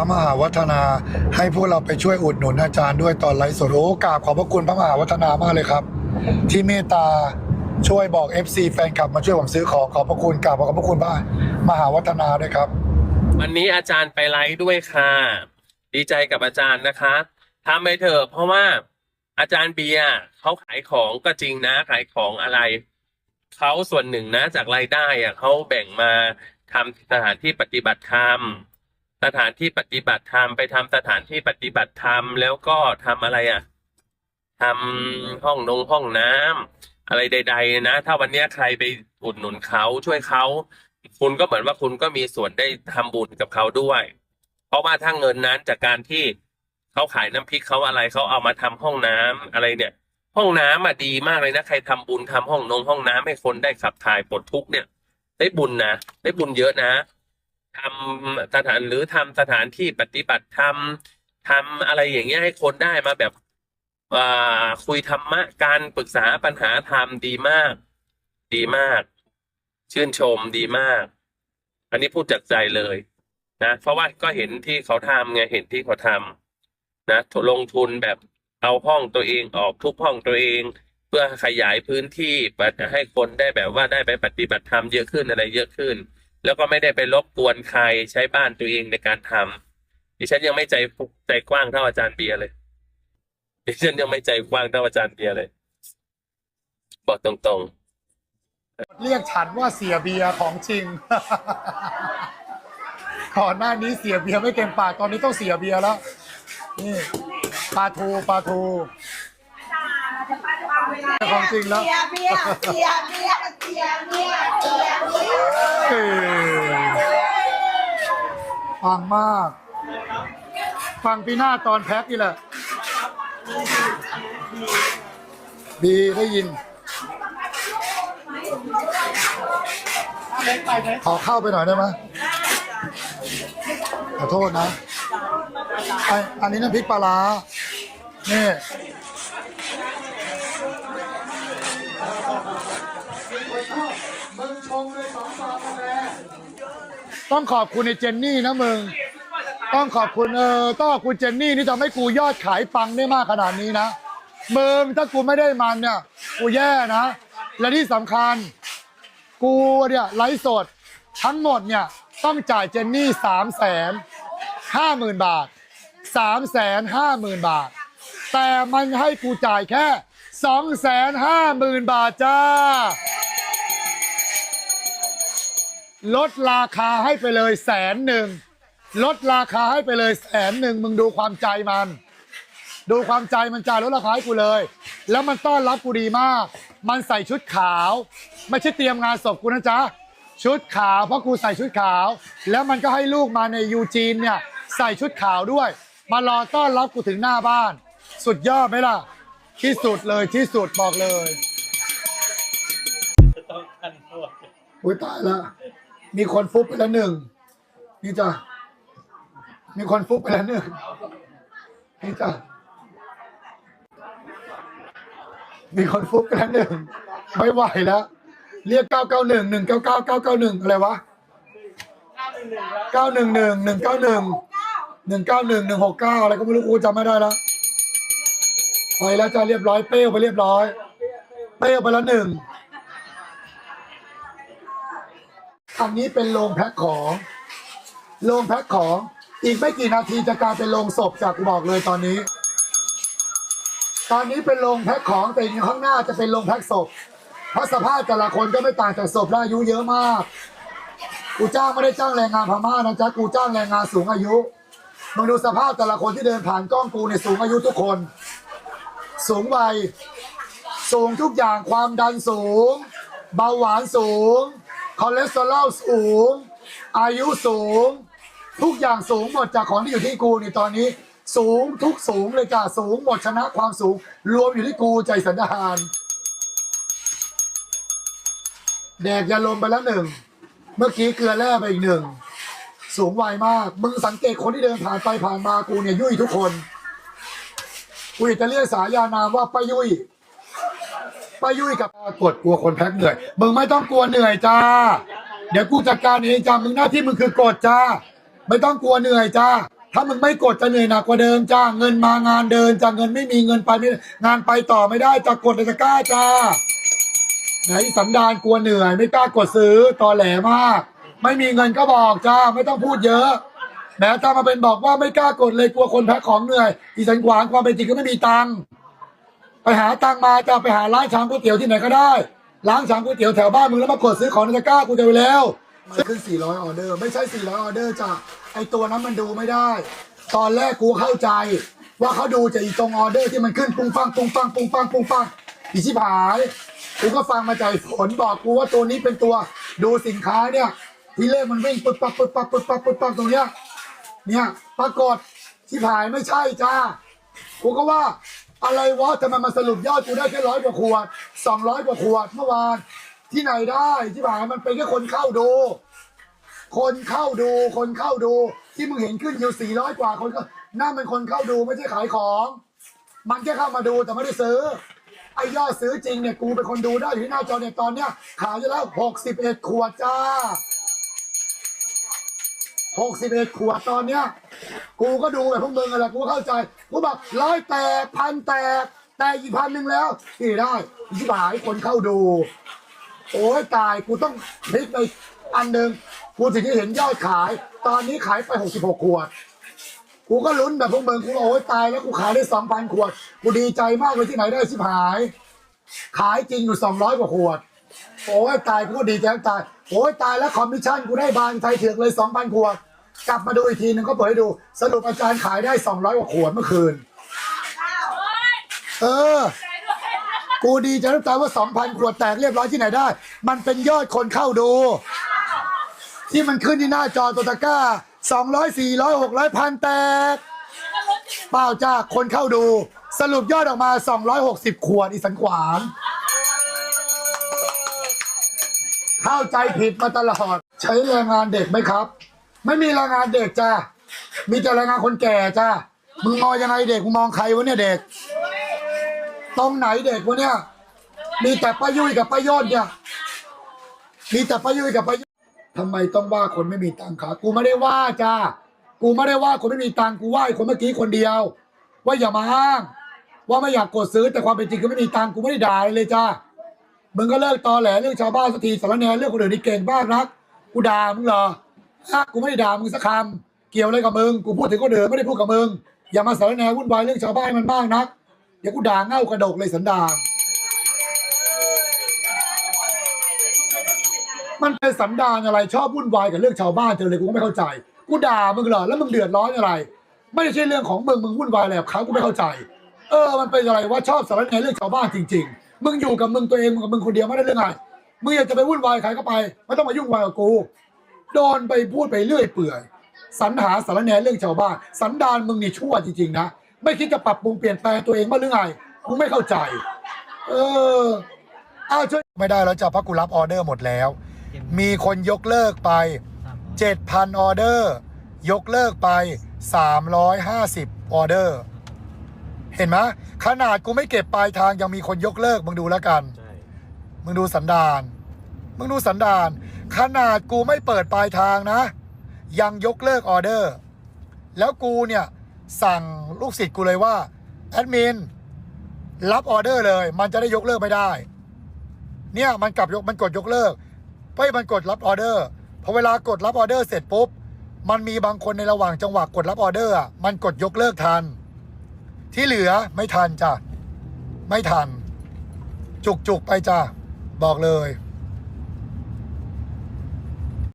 ระมหาวัฒนา ให้พวกเราไปช่วยอุดหนุนอาจารย์ด้วยตอนไลฟ์สดโอ้กราบขอบพระคุณพระมหาวัฒนามากเลยครับ ที่เมตตาช่วยบอก FC แฟนคลับมาช่วยผมซื้อของขอบพระคุณกราบขอบพระคุณพระมหาวัฒนาด้วยครับ วันนี้อาจารย์ไปไลฟ์ด้วยค่ะ ดีใจกับอาจารย์นะคะทำไปเถอะเพราะว่าอาจารย์เบียร์เขาขายของก็จริงนะขายของอะไรเขาส่วนหนึ่งนะจากรายได้อะเขาแบ่งมาทำสถานที่ปฏิบัติธรรม สถานที่ปฏิบัติธรรมไปทำสถานที่ปฏิบัติธรรมแล้วก็ทำอะไรอะทำห้องนงห้องน้ำอะไรใด ๆ นะ ถ้าวันนี้ใครไปอุดหนุนเขาช่วยเขาคุณก็เหมือนว่าคุณก็มีส่วนได้ทำบุญกับเขาด้วย เพราะว่าถ้าเงินนั้นจากการที่เขาขายน้ำพริกเขาอะไรเขาเอามาทำห้องน้ำอะไรเนี่ย ห้องน้ำอะดีมากเลยนะใครทำบุญทำห้องนงห้องน้ำให้คนได้ขับถ่ายปลดทุกข์เนี่ย ได้บุญนะได้บุญเยอะนะ ทำสถานหรือทำสถานที่ปฏิบัติธรรมทำอะไรอย่างเงี้ยให้คนได้มาแบบอ่าคุยธรรมะการปรึกษาปัญหาธรรมดีมาก ดีมาก ชื่นชมดีมาก อันนี้พูดจากใจเลยนะเพราะว่าก็เห็นที่เขาทำไงเห็นที่เขาทำนะลงทุนแบบเอาห้องตัวเองออกทุกห้องตัวเอง เพื่อขยายพื้นที่ให้คนได้แบบว่าได้ไปปฏิบัติธรรมเยอะขึ้นอะไรเยอะขึ้น แล้วก็ไม่ได้ไปรบกวนใครใช้บ้านตัวเองในการทำดิฉันยังไม่ใจใจกว้างเท่าอาจารย์เบียร์เลยดิฉันยังไม่ใจกว้างเท่าอาจารย์เบียร์เลย บอกตรงเรียกฉันว่าเสียเบียร์ของจริงก่อนหน้านี้เสียเบียร์ไม่เต็มปากตอนนี้ต้องเสียเบียร์แล้ว นี่ปลาทูปลาทูของจริงแล้วเสียเบียร์เสียเบียร์ เสียเบียร์เสียเบียร์เอ้ยฟังมาก ฟังปีหน้าตอนแพ็คนี่แหละ ดีได้ยิน ขอเข้าไปหน่อยได้ไหมขอโทษนะไออันนี้น้ำพริกปลาร้านี่ มึงชงเลยสองซองกาแฟ ต้องขอบคุณไอ้เจนนี่นะมึง ต้องขอบคุณเออต้องขอบคุณเจนนี่ที่ทำให้กูยอดขายปังได้มากขนาดนี้นะมึงถ้ากูไม่ได้มันเนี่ยกูแย่นะ และที่สำคัญ กูเนี่ยไลฟ์สดทั้งหมดเนี่ยต้องจ่ายเจนนี่สามแสนห้าหมื่นบาทสามแสนห้าหมื่นบาท แต่มันให้กูจ่ายแค่สองแสนห้าหมื่นบาทจ้า ลดราคาให้ไปเลยแสนหนึ่งลดราคาให้ไปเลยแสนหนึ่งมึงดูความใจมัน ดูความใจมันจ่ายลดราคาให้กูเลย แล้วมันต้อนรับกูดีมาก มันใส่ชุดขาว ไม่ใช่เตรียมงานศพกูนะจ๊ะชุดขาวเพราะกูใส่ชุดขาว แล้วมันก็ให้ลูกมาในยูจีนเนี่ยใส่ชุดขาวด้วย มารอต้อนรับกูถึงหน้าบ้าน สุดยอดไหมล่ะ ที่สุดเลยที่สุดบอกเลยอุ้ยตายละ มีคนฟุบไปแล้วหนึ่งนี่จ้ะมีคนฟุบไปแล้วหนึ่งนี่จ้ะมีคนฟุบไปแล้วหนึ่งไม่ไหวแล้ว เรียกเก้าเก้าหนึ่งหนึ่งเก้าเก้าเก้าเก้าหนึ่งอะไรวะเก้าหนึ่งหนึ่งหนึ่งเก้าหนึ่งหนึ่งเก้าหนึ่งหนึ่งหกเก้าอะไรก็ไม่รู้กูจำไม่ได้แล้วไปแล้วจ้ะเรียบร้อยเป้ไปเรียบร้อย เป้ไปแล้วหนึ่ง อันนี้เป็นโรงแพ็คของ โรงแพ็คของ อีกไม่กี่นาทีจะกลายเป็นโรงศพจากบอกเลยตอนนี้ ตอนนี้เป็นโรงแพ็คของแต่ข้างหน้าจะเป็นโรงแพ็คศพ เพราะสภาพแต่ละคนก็ไม่ต่างจากศพและอายุเยอะมาก กูจ้างไม่ได้จ้างแรงงานพม่านะจ๊ะ กูจ้างแรงงานสูงอายุมึงดูสภาพแต่ละคนที่เดินผ่านกล้องกูในยสูงอายุทุกคน สูงวัยสูงทุกอย่างความดันสูง เบาหวานสูง คอเลสเตอรอลสูง อายุสูง ทุกอย่างสูงหมดจากของที่อยู่ที่กูนี่ตอนนี้ สูงทุกสูงเลยจ้ะสูงหมดชนะความสูง รวมอยู่ที่กูใจสันดานแดกยาลมไปแล้วหนึ่ง เมื่อกี้เกลือแร่ไปอีกหนึ่ง สูงวัยมาก มึงสังเกตคนที่เดินผ่านไปผ่านมากูเนี่ยยุ่ยทุกคนกูอยากจะเรียกสายานามว่าป้ายุ่ย ป้ายุ้ยกับกดกลัวคนแพ็คเหนื่อย มึงไม่ต้องกลัวเหนื่อยจ้า เดี๋ยวกูจัดการเองจ้า มึงหน้าที่มึงคือกดจ้า ไม่ต้องกลัวเหนื่อยจ้า ถ้ามึงไม่กดจะเหนื่อยหนักกว่าเดิมจ้า เงินมางานเดินจ้า เงินไม่มีเงินไปไม่งานไปต่อไม่ได้จะกดในตะกร้าจ้า ไหนสันดานกลัวเหนื่อย ไม่กล้ากดซื้อตอแหลมาก ไม่มีเงินก็บอกจ้า ไม่ต้องพูดเยอะแม้ถ้ามาเป็นบอกว่าไม่กล้ากดเลยกลัวคนแพ็คของเหนื่อยอีสันขวางความเป็นจริงก็ไม่มีตังค์ ไปหาตังมาจะไปหาร้านชามก๋วยเตี๋ยวที่ไหนก็ได้ ร้านชามก๋วยเตี๋ยวแถวบ้านมึงแล้วมากดซื้อของในตะกร้ากูจะไปแล้ว มันขึ้น 400 ออเดอร์ ไม่ใช่ 400 ออเดอร์จ้ะไอตัวนั้นมันดูไม่ได้ ตอนแรกกูเข้าใจ ว่าเขาดูจากอีตรงออเดอร์ที่มันขึ้นปุ้งปังปุ้งปังปุ้งปังปุ้งปังอีชิบหายกูก็ฟังมาจากฝนบอกกูว่าตัวนี้เป็นตัวดูสินค้าเนี่ยที่เลขมันวิ่งปึ๊บปั๊บปึ๊บปั๊บปึ๊บปั๊บปึ๊บปั๊บตรงเนี้ยเนี่ยปรากฏที่ผายไม่ใช่จ้ากูก็ว่า อะไรวะทำไมมาสรุปยอดกูได้แค่ร้อยกว่าขวดสองร้อยกว่าขวดเมื่อวานที่ไหนได้ที่ผายมันเป็นแค่คนเข้าดู คนเข้าดูคนเข้าดู ที่มึงเห็นขึ้นอยู่สี่ร้อยกว่าคนก็นั่นเป็นคนเข้าดูไม่ใช่ขายของ มันแค่เข้ามาดูแต่ไม่ได้ซื้อไอ้ยอดซื้อจริงเนี่ยกูเป็นคนดูได้อยู่ที่หน้าจอเนี่ยตอนเนี้ยขายแล้วหกสิบเอ็ดขวดจ้า หกสิบเอ็ดขวดตอนเนี้ย กูก็ดูแบบพวกมึงอะไรกูเข้าใจ กูบอกร้อยแตกพันแตกแตกอีกพันหนึ่งแล้วที่ได้ที่หายคนเข้าดู โอ้ยตายกูต้องพลิกไปอันหนึ่งกูถึงจะเห็นยอดขาย ตอนนี้ขายไปหกสิบหกขวด กูก็ลุ้นแบบพวกมึงกูโอ้ยตายแล้วกูขายได้สองพันขวด กูดีใจมากเลยที่ไหนได้ชิบหาย ขายจริงอยู่สองร้อยกว่าขวด โอ้ยตายกูก็ดีใจตายโอ้ยตายแล้วคอมมิชชั่นกูได้บานไทยเถือกเลยสองพันขวด กลับมาดูอีกทีหนึ่งก็เปิดให้ดู สรุปอาจารย์ขายได้สองร้อยกว่าขวดเมื่อคืน เออ กูดีใจน้ำตาว่าสองพันขวดแตกเรียบร้อยที่ไหนได้ มันเป็นยอดคนเข้าดู ที่มันขึ้นที่หน้าจอตัวตะกร้าสองร้อยสี่ร้อยหกร้อยพันแตก เปล่าจ้าคนเข้าดู สรุปยอดออกมา 260 ขวดอีสันขวาง เข้าใจผิดมาตลอด ใช้แรงงานเด็กไหมครับ ไม่มีแรงงานเด็กจ้ามีแต่แรงงานคนแก่จ้ามึงมองยังไงเด็กมึงมองใครวะเนี่ยเด็ก ตรงไหนเด็กวะเนี่ย มีแต่ป้ายุ้ยกับป้ายอดเนี่ย มีแต่ป้ายุ้ยกับป้ายอดทำไมต้องว่าคนไม่มีตังค์ครับกูไม่ได้ว่าจ้ากูไม่ได้ว่าคนไม่มีตังค์กูว่าไอ้คนเมื่อกี้คนเดียว ว่าอย่ามาอ้าง ว่าไม่อยากกดซื้อแต่ความเป็นจริงก็ไม่มีตังค์กูไม่ได้ด่าเลยจ้า มึงก็เลิกตอแหลเรื่องชาวบ้านสักทีสารแนเรื่องคนอื่นนี่เก่งมากนักกูด่ามึงเหรอฮะกูไม่ได้ด่ามึงสักคำเกี่ยวอะไรกับมึงกูพูดถึงคนอื่นไม่ได้พูดกับมึงอย่ามาสารแนวุ่นวายเรื่องชาวบ้านมันมากนักเดี๋ยวกูด่าเง่ากระดกเลยสันดานมันเป็นสันดานอะไรชอบวุ่นวายกับเรื่องชาวบ้านเธอเลยกูก็ไม่เข้าใจ กูด่ามึงเหรอแล้วมึงเดือดร้อนอะไร ไม่ใช่เรื่องของมึงมึงวุ่นวายอะไรกับเขากูไม่เข้าใจ เออมันเป็นอะไรว่าชอบสารแนเรื่องชาวบ้านจริง ๆ มึงอยู่กับมึงตัวเองมึงกับมึงคนเดียวไม่ได้เรื่องอะไรมึงอยากจะไปวุ่นวายใครก็ไป ไม่ต้องมายุ่งวายกับกูโดนไปพูดไปเรื่อยเปื่อยสรรหาสารแหนเรื่องชาวบ้านสันดานมึงนี่ชั่วจริงๆนะไม่คิดจะปรับปรุงเปลี่ยนแปลงตัวเองบ้างหรือไงกูไม่เข้าใจ เอออ้าวช่วยไม่ได้แล้วจ้ะเพราะกูรับออเดอร์หมดแล้ว มีคนยกเลิกไป 7,000 ออเดอร์ ยกเลิกไป 350 ออเดอร์ เห็นไหมขนาดกูไม่เก็บปลายทางยังมีคนยกเลิกมึงดูแล้วกัน ใช่มึงดูสันดาน มึงดูสันดาน ขนาดกูไม่เปิดปลายทางนะ ยังยกเลิกออเดอร์ แล้วกูเนี่ย สั่งลูกศิษย์กูเลยว่า แอดมิน รับออเดอร์เลย มันจะได้ยกเลิกไม่ได้ เนี่ยมันกลับยกมันกดยกเลิกเฮ้ยมันกดรับออเดอร์พอเวลากดรับออเดอร์เสร็จปุ๊บ มันมีบางคนในระหว่างจังหวะกดรับออเดอร์อะมันกดยกเลิกทัน ที่เหลือไม่ทันจ้ะ ไม่ทัน จุกจุกๆไปจ้ะ บอกเลย